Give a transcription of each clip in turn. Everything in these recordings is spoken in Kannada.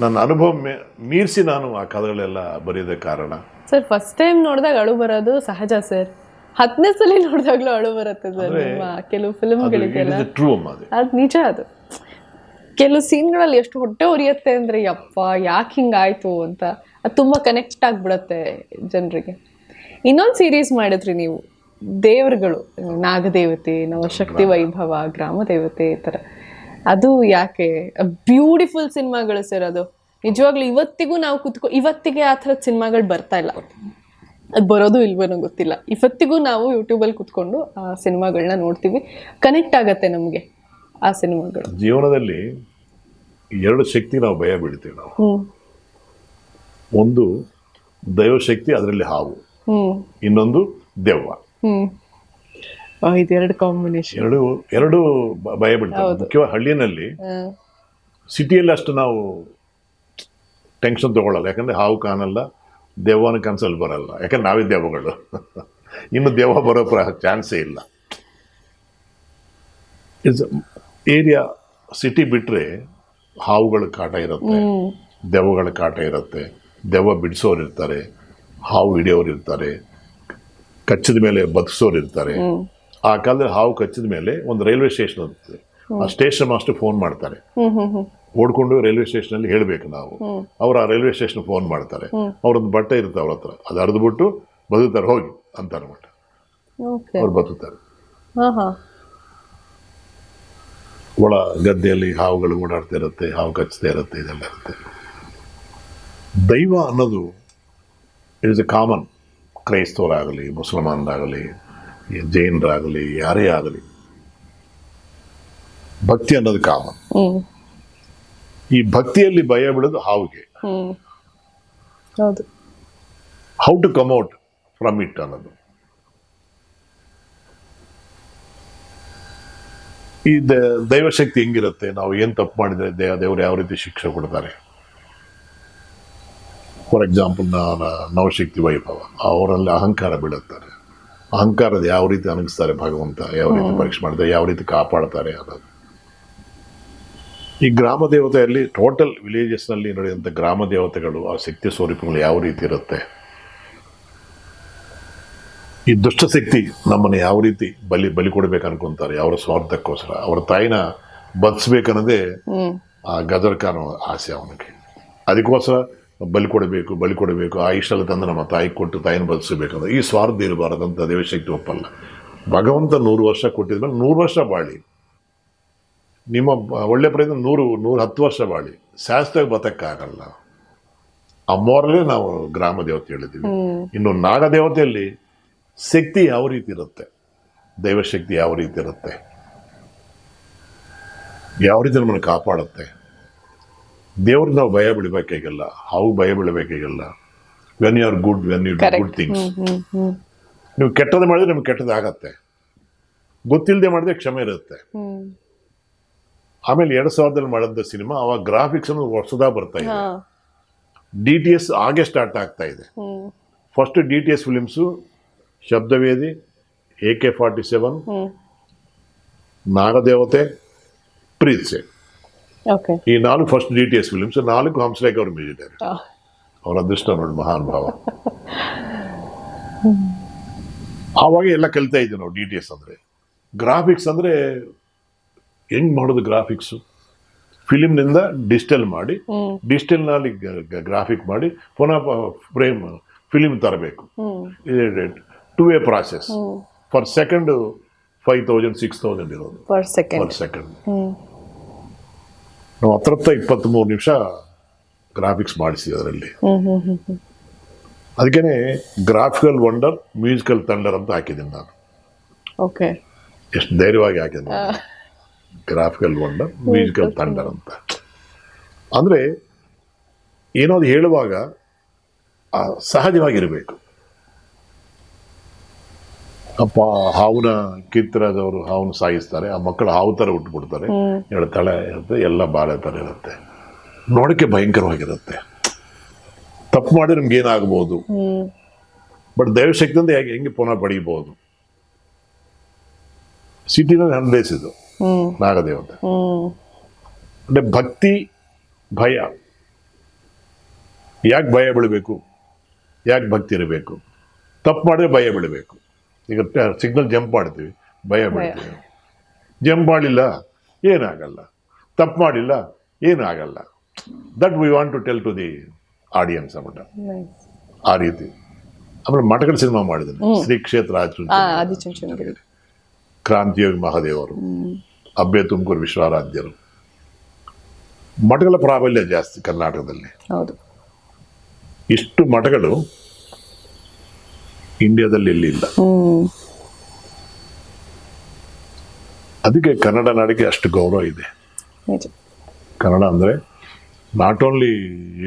ನನ್ನ ಅನುಭವ ಮೀರಿಸಿ ನಾನು ಆ ಕಥೆಗಳೆಲ್ಲ ಬರೆಯೋದಕ್ಕೆ ಕಾರಣ. ಸರ್ ಫಸ್ಟ್ ಟೈಮ್ ನೋಡಿದಾಗ ಅಳು ಬರೋದು ಸಹಜ ಸರ್. ಹತ್ತನೇ ಸಲ ನೋಡಿದಾಗ್ಲೂ ಅಳು ಬರುತ್ತೆ ಸರ್ ನಿಮ್ಮ ಕೆಲವು ಫಿಲ್ಮ್ಗಳಿಗೆಲ್ಲ. ಟ್ರೂ ಅಮ್ಮ ಅದು. ಅದು ನಿಜ ಅದು. ಕೆಲವು ಸೀನ್ಗಳಲ್ಲಿ ಎಷ್ಟು ಹೊಟ್ಟೆ ಉರಿಯತ್ತೆ ಅಂದ್ರೆ ಯಪ್ಪ ಯಾಕೆ ಹಿಂಗಾಯ್ತು ಅಂತ. ಅದು ತುಂಬಾ ಕನೆಕ್ಟ್ ಆಗ್ಬಿಡತ್ತೆ ಜನರಿಗೆ. ಇನ್ನೊಂದು ಸೀರೀಸ್ ಮಾಡಿದ್ರಿ ನೀವು ದೇವರುಗಳು ನಾಗದೇವತೆ ನವಶಕ್ತಿ ವೈಭವ ಗ್ರಾಮ ದೇವತೆ ಈ ಥರ ಅದು ಯಾಕೆ? ಬ್ಯೂಟಿಫುಲ್ ಸಿನಿಮಾಗಳು ಸರ್ ಅದು. ನಿಜವಾಗ್ಲೂ ಇವತ್ತಿಗೂ ನಾವು ಕುತ್ಕೊ ಇವತ್ತಿಗೆ ಆ ಥರದ ಸಿನಿಮಾಗಳು ಬರ್ತಾ ಇಲ್ಲ. ಅದು ಬರೋದು ಇಲ್ವೇನೋ ಗೊತ್ತಿಲ್ಲ. ಇವತ್ತಿಗೂ ನಾವು ಯೂಟ್ಯೂಬಲ್ಲಿ ಕುತ್ಕೊಂಡು ಆ ಸಿನಿಮಾಗಳನ್ನ ನೋಡ್ತೀವಿ. ಕನೆಕ್ಟ್ ಆಗತ್ತೆ ನಮಗೆ ಆ ಸಿನಿಮಾಗಳು ಜೀವನದಲ್ಲಿ ಎರಡು ಶಕ್ತಿ ನಾವು ಭಯ ಬೀಳ್ತೀವಿ ನಾವು. ಒಂದು ದೈವಶಕ್ತಿ ಅದರಲ್ಲಿ ಹಾವು. ಇನ್ನೊಂದು ದೆವ್ವ. ಇದೆರಡು ಕಾಂಬಿನೇಷನ್ ಎರಡು ಎರಡು ಭಯ ಬಿಡ್ತಾರೆ ಮುಖ್ಯವಾಗಿ ಹಳ್ಳಿನಲ್ಲಿ ಸಿಟಿಯಲ್ಲಿ ಅಷ್ಟು ನಾವು ಟೆನ್ಷನ್ ತಗೊಳ್ಳಲ್ಲ. ಯಾಕಂದ್ರೆ ಹಾವು ಕಾಣಲ್ಲ ದೆವ್ವನ ಕನ್ಸಲ್ಲಿ ಬರಲ್ಲ. ಯಾಕಂದ್ರೆ ನಾವೇ ದೆವ್ವಗಳು. ಇನ್ನು ದೆವ್ವ ಬರೋ ಪ್ರ ಚಾನ್ಸೇ ಇಲ್ಲ. ಇಸ್ ಏರಿಯಾ ಸಿಟಿ ಬಿಟ್ಟರೆ ಹಾವುಗಳ ಕಾಟ ಇರುತ್ತೆ. ದೆವ್ವಗಳ ಕಾಟ ಇರುತ್ತೆ. ದೆವ್ವ ಬಿಡಿಸೋರು ಇರ್ತಾರೆ. ಹಾವು ಹಿಡಿಯೋರು ಇರ್ತಾರೆ. ಕಚ್ಚಿದ ಮೇಲೆ ಬದುಕಿಸೋರು ಇರ್ತಾರೆ. ಆ ಕಾಲದಲ್ಲಿ ಹಾವು ಕಚ್ಚಿದ ಮೇಲೆ ಒಂದು ರೈಲ್ವೆ ಸ್ಟೇಷನ್ ಇರ್ತದೆ ಆ ಸ್ಟೇಷನ್ ಮಾಸ್ಟರ್ ಫೋನ್ ಮಾಡ್ತಾರೆ. ಓಡ್ಕೊಂಡು ರೈಲ್ವೆ ಸ್ಟೇಷನ್ ಅಲ್ಲಿ ಹೇಳಬೇಕು ನಾವು. ಅವ್ರು ಆ ರೈಲ್ವೆ ಸ್ಟೇಷನ್ ಫೋನ್ ಮಾಡ್ತಾರೆ. ಅವ್ರೊಂದು ಬಟ್ಟೆ ಇರುತ್ತೆ ಅವ್ರ ಹತ್ರ. ಅದು ಹರಿದ್ಬಿಟ್ಟು ಬದುಕ್ತಾರೆ ಹೋಗಿ ಅಂತ ಅನ್ಬಿಟ್ಟು. ಅವ್ರು ಬದುಕ್ತಾರೆ. ಒಳ ಗದ್ದೆಯಲ್ಲಿ ಹಾವುಗಳು ಓಡಾಡ್ತಾ ಇರುತ್ತೆ ಹಾವು ಕಚ್ತಾ ಇರುತ್ತೆ ಇದೆಲ್ಲ ಇರುತ್ತೆ. ದೈವ ಅನ್ನೋದು ಇಟ್ ಇಸ್ ಎ ಕಾಮನ್ ಕ್ರೈಸ್ತವರಾಗಲಿ ಮುಸಲ್ಮಾನರಾಗಲಿ ಜೈನರಾಗಲಿ ಯಾರೇ ಆಗಲಿ ಭಕ್ತಿ ಅನ್ನೋದು ಕಾಮನ್ ಈ ಭಕ್ತಿಯಲ್ಲಿ ಭಯ ಬಿಡೋದು ಹಾವಿಗೆ. How to come out from it ಅನ್ನೋದು. ಈ ದೈವಶಕ್ತಿ ಹೆಂಗಿರುತ್ತೆ? ನಾವು ಏನು ತಪ್ಪು ಮಾಡಿದ್ರೆ ದೇಹ ದೇವರು ಯಾವ ರೀತಿ ಶಿಕ್ಷೆ ಕೊಡ್ತಾರೆ? ಫಾರ್ ಎಕ್ಸಾಂಪಲ್ ನಾನು ನವಶಕ್ತಿ ವೈಭವ. ಅವರಲ್ಲಿ ಅಹಂಕಾರ ಬೀಳುತ್ತಾರೆ ಅಹಂಕಾರದ ಯಾವ ರೀತಿ ಅನಗಿಸ್ತಾರೆ ಭಗವಂತ ಯಾವ ರೀತಿ ಪರೀಕ್ಷೆ ಮಾಡ್ತಾರೆ ಯಾವ ರೀತಿ ಕಾಪಾಡ್ತಾರೆ ಅನ್ನೋದು ಈ ಗ್ರಾಮ ದೇವತೆಯಲ್ಲಿ ಟೋಟಲ್ ವಿಲೇಜಸ್ನಲ್ಲಿ ನಡೆಯುವಂಥ ಗ್ರಾಮ ದೇವತೆಗಳು ಆ ಶಕ್ತಿ ಸ್ವರೂಪಗಳು ಯಾವ ರೀತಿ ಇರುತ್ತೆ? ಈ ದುಷ್ಟಶಕ್ತಿ ನಮ್ಮನ್ನು ಯಾವ ರೀತಿ ಬಲಿ ಬಲಿ ಕೊಡಬೇಕು ಅನ್ಕೊಂತಾರೆ ಅವರ ಸ್ವಾರ್ಥಕ್ಕೋಸ್ಕರ. ಅವರ ತಾಯಿನ ಬದುಸ್ಬೇಕನ್ನೋದೇ ಆ ಗದರ್ ಖಾನ್ ಆಸೆ ಅವನಿಗೆ. ಅದಕ್ಕೋಸ್ಕರ ಬಲಿ ಕೊಡಬೇಕು ಬಲಿ ಕೊಡಬೇಕು ಆ ಇಷ್ಟೆಲ್ಲ ತಂದು ನಮ್ಮ ತಾಯಿ ಕೊಟ್ಟು ತಾಯಿನ ಬದುಸಬೇಕಂದ್ರೆ ಈ ಸ್ವಾರ್ಥ ಇರಬಾರದಂತ ದೇವಶಕ್ತಿ ಒಪ್ಪಲ್ಲ. ಭಗವಂತ ನೂರು ವರ್ಷ ಕೊಟ್ಟಿದ ಮೇಲೆ ನೂರು ವರ್ಷ ಬಾಳಿ. ನಿಮ್ಮ ಒಳ್ಳೆ ಪ್ರಯತ್ನ ನೂರು ನೂರು ಹತ್ತು ವರ್ಷ ಬಾಳಿ. ಶಾಸ್ತ್ರವಾಗಿ ಬತಕ್ಕಾಗಲ್ಲ. ಅಮ್ಮೋರಲ್ಲೇ ನಾವು ಗ್ರಾಮ ದೇವತೆ ಹೇಳಿದ್ದೀವಿ. ಇನ್ನು ನಾಗದೇವತೆಯಲ್ಲಿ ಶಕ್ತಿ ಯಾವ ರೀತಿ ಇರುತ್ತೆ? ದೈವಶಕ್ತಿ ಯಾವ ರೀತಿ ಇರುತ್ತೆ? ಯಾವ ರೀತಿ ನಮ್ಮನ್ನು ಕಾಪಾಡುತ್ತೆ? ದೇವ್ರಿಗೆ ನಾವು ಭಯ ಬಿಡಬೇಕಾಗಿಲ್ಲ ಹಾವು ಭಯ ಬಿಡಬೇಕಾಗಿಲ್ಲ. When you are good when you do good things ನೀವು ಕೆಟ್ಟದ್ದು ಮಾಡಿದ್ರೆ ನಿಮ್ಗೆ ಕೆಟ್ಟದ್ದು ಆಗತ್ತೆ. ಗೊತ್ತಿಲ್ಲದೆ ಮಾಡಿದ್ರೆ ಕ್ಷಮೆ ಇರುತ್ತೆ. ಆಮೇಲೆ ಎರಡು ಸಾವಿರದಲ್ಲಿ ಮಾಡಿದ ಸಿನಿಮಾ ಅವಾಗ ಗ್ರಾಫಿಕ್ಸ್ ಅನ್ನೋದು ಹೊಸದಾಗ ಬರ್ತಾ ಇದೆ. ಹಾ. ಡಿ ಟಿ ಎಸ್ ಆಗೇ ಸ್ಟಾರ್ಟ್ ಆಗ್ತಾ ಇದೆ. First D T S films Shabdavedhi A K forty seven Nagadevathe Preethse ಈ ನಾಲ್ಕು first D T S films ನಾಲ್ಕು ಹಂಸಲೇಖ ಅವರು ಮ್ಯೂಸಿಕ್ ಡೈರೆಕ್ಟರ್ ಅವರ ಅದೃಷ್ಟ ನೋಡಿ ಮಹಾನ್ ಭಾವ. ಆವಾಗ ಎಲ್ಲ ಕಲಿತಾ ಇದ್ದೆ ನಾವು ಡಿ ಟಿ ಎಸ್ ಅಂದರೆ. ಗ್ರಾಫಿಕ್ಸ್ ಅಂದರೆ ಹೆಂಗ್ ಮಾಡೋದು ಗ್ರಾಫಿಕ್ಸು ಫಿಲಿಮ್ನಿಂದ ಡಿಜಿಟಲ್ ಮಾಡಿ ಡಿಜಿಟಲ್ನಲ್ಲಿ ಗ್ರಾಫಿಕ್ ಮಾಡಿ ಪುನಃ ಫ್ರೇಮ್ ಫಿಲಿಮ್ ತರಬೇಕು. To a process per second five thousand six thousand ಇರೋದು. ಪರ್ ಸೆಕೆಂಡ್ ಪರ್ ಸೆಕೆಂಡ್ ನಾವು ಹತ್ರತ್ತ ಇಪ್ಪತ್ತ್ಮೂರು ನಿಮಿಷ ಗ್ರಾಫಿಕ್ಸ್ ಮಾಡಿಸಿ ಅದರಲ್ಲಿ. ಅದಕ್ಕೇನೆ ಗ್ರಾಫಿಕಲ್ ವಂಡರ್ ಮ್ಯೂಸಿಕಲ್ ತಂಡರ್ ಅಂತ ಹಾಕಿದ್ದೀನಿ ನಾನು. ಓಕೆ ಎಷ್ಟು ಧೈರ್ಯವಾಗಿ ಹಾಕಿದ್ದೀನಿ ಗ್ರಾಫಿಕಲ್ ವಂಡರ್ ಮ್ಯೂಸಿಕಲ್ ತಂಡರ್ ಅಂತ. ಅಂದರೆ ಏನೋ ಅದು ಹೇಳುವಾಗ ಸಹಜವಾಗಿರಬೇಕು. ಅಪ್ಪ ಹಾವುನ ಕಿತ್ತರಾದವರು ಹಾವನ್ನ ಸಾಯಿಸ್ತಾರೆ. ಆ ಮಕ್ಕಳು ಹಾವು ಥರ ಉಟ್ಬಿಡ್ತಾರೆ. ಎರಡು ತಲೆ ಇರುತ್ತೆ ಎಲ್ಲ ಬಾಳೆ ಥರ ಇರುತ್ತೆ. ನೋಡೋಕ್ಕೆ ಭಯಂಕರವಾಗಿರುತ್ತೆ. ತಪ್ಪು ಮಾಡಿ ನಮ್ಗೆ ಏನಾಗ್ಬೋದು? ಬಟ್ ದೈವಶಕ್ತಿಯಿಂದ ಹೇಗೆ ಹೆಂಗೆ ಪುನಃ ಪಡೀಬಹುದು ಸಿಟಿನಲ್ಲಿ ಹ್ಮ್. ನಾಗದೇವತೆ. ಅಂದ್ರೆ ಭಕ್ತಿ ಭಯ. ಯಾಕೆ ಭಯ ಬೀಳಬೇಕು? ಯಾಕೆ ಭಕ್ತಿ ಇರಬೇಕು? ತಪ್ಪು ಮಾಡಿದ್ರೆ ಭಯ ಬೀಳಬೇಕು. ಈಗ ಸಿಗ್ನಲ್ ಜಂಪ್ ಮಾಡ್ತೀವಿ. ಭಯ ಬೀಳ್ತೀವಿ ಜಂಪ್ ಮಾಡಿಲ್ಲ ಏನಾಗಲ್ಲ. ತಪ್ಪು ಮಾಡಿಲ್ಲ ಏನಾಗಲ್ಲ. That we want to tell to the audience ಅನ್ಬಿಟ್ಟ ಆ ರೀತಿ. ಆಮೇಲೆ ಮಠಗಳ ಸಿನಿಮಾ ಮಾಡಿದ್ದೀನಿ. ಶ್ರೀ ಕ್ಷೇತ್ರ ಕ್ರಾಂತಿಯೋಗಿ ಮಹಾದೇವರು. ಅಬ್ಬೆ ತುಮಕೂರು ವಿಶ್ವಾರಾಧ್ಯರು. ಮಠಗಳ ಪ್ರಾಬಲ್ಯ ಜಾಸ್ತಿ ಕರ್ನಾಟಕದಲ್ಲಿ. ಇಷ್ಟು ಮಠಗಳು ಇಂಡಿಯಾದಲ್ಲಿ ಎಲ್ಲಿ ಇಲ್ಲ ಅದಕ್ಕೆ ಕನ್ನಡ ನಾಡಿಗೆ ಅಷ್ಟು ಗೌರವ ಇದೆ. ಕನ್ನಡ ಅಂದರೆ not only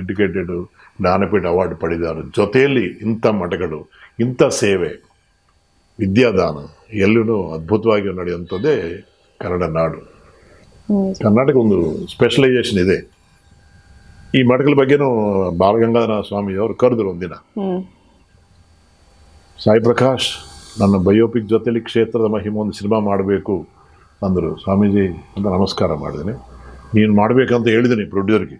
educated Jnanpith award ಪಡೆದವರು ಜೊತೆಯಲ್ಲಿ ಇಂಥ ಮಠಗಳು ಇಂಥ ಸೇವೆ ವಿದ್ಯಾದಾನ ಎಲ್ಲೂ ಅದ್ಭುತವಾಗಿ ನಡೆಯುವಂಥದ್ದೇ ಕನ್ನಡ ನಾಡು. ಕರ್ನಾಟಕ ಒಂದು ಸ್ಪೆಷಲೈಸೇಷನ್ ಇದೆ. ಈ ಮಠಗಳ ಬಗ್ಗೆನೂ ಬಾಲಗಂಗಾಧರ ಸ್ವಾಮಿಯವರು ಕರೆದ್ರು ಒಂದಿನ. ಸಾಯಿ ಪ್ರಕಾಶ್ ನನ್ನ ಬಯೋಪಿಕ್ ಜೊತೆಲಿ ಕ್ಷೇತ್ರದ ಮಹಿಮೆ ಒಂದು ಸಿನಿಮಾ ಮಾಡಬೇಕು ಅಂದರು. ಸ್ವಾಮೀಜಿ ಅಂತ ನಮಸ್ಕಾರ ಮಾಡಿದ್ದೀನಿ. ನೀನು ಮಾಡಬೇಕಂತ ಹೇಳಿದ್ದೀನಿ ಪ್ರೊಡ್ಯೂಸರ್ಗೆ.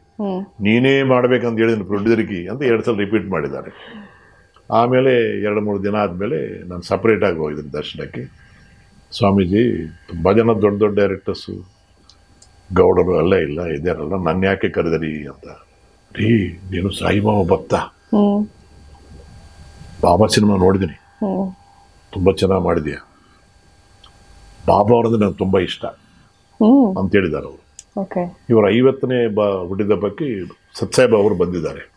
ನೀನೇ ಮಾಡಬೇಕಂತ ಹೇಳಿದ್ದೀನಿ ಪ್ರೊಡ್ಯೂಸರ್ಗೆ ಅಂತ ಎರಡು ಸಲ ರಿಪೀಟ್ ಮಾಡಿದ್ದಾರೆ. ಆಮೇಲೆ ಎರಡು ಮೂರು ದಿನ ಆದಮೇಲೆ ನಾನು ಸಪ್ರೇಟಾಗಿ ಹೋಗಿದ್ದೀನಿ ದರ್ಶನಕ್ಕೆ. ಸ್ವಾಮೀಜಿ ತುಂಬ ಜನ ದೊಡ್ಡ ದೊಡ್ಡ ಡೈರೆಕ್ಟರ್ಸು ಗೌಡರು ಎಲ್ಲ ಇಲ್ಲ ಇದ್ದಾರಲ್ಲ ನನ್ನ ಯಾಕೆ ಕರೆದರಿ ಅಂತ. ರೀ ನೀನು ಸಾಯಿಬಾಬಾ ಭಕ್ತ. ಬಾಬಾ ಸಿನಿಮಾ ನೋಡಿದ್ದೀನಿ ತುಂಬ ಚೆನ್ನಾಗಿ ಮಾಡಿದ್ಯಾ? ಬಾಬಾ ಅವ್ರಂದ್ರೆ ನಂಗೆ ತುಂಬ ಇಷ್ಟ ಹ್ಮ್. ಅಂತ ಹೇಳಿದ್ದಾರೆ ಅವರು. ಇವರ ಐವತ್ತನೇ ಬ ಹುಟ್ಟಿದಬ್ಬಕ್ಕೆ ಸತ್ಸಾಯಿಬಾ ಅವರು ಬಂದಿದ್ದಾರೆ.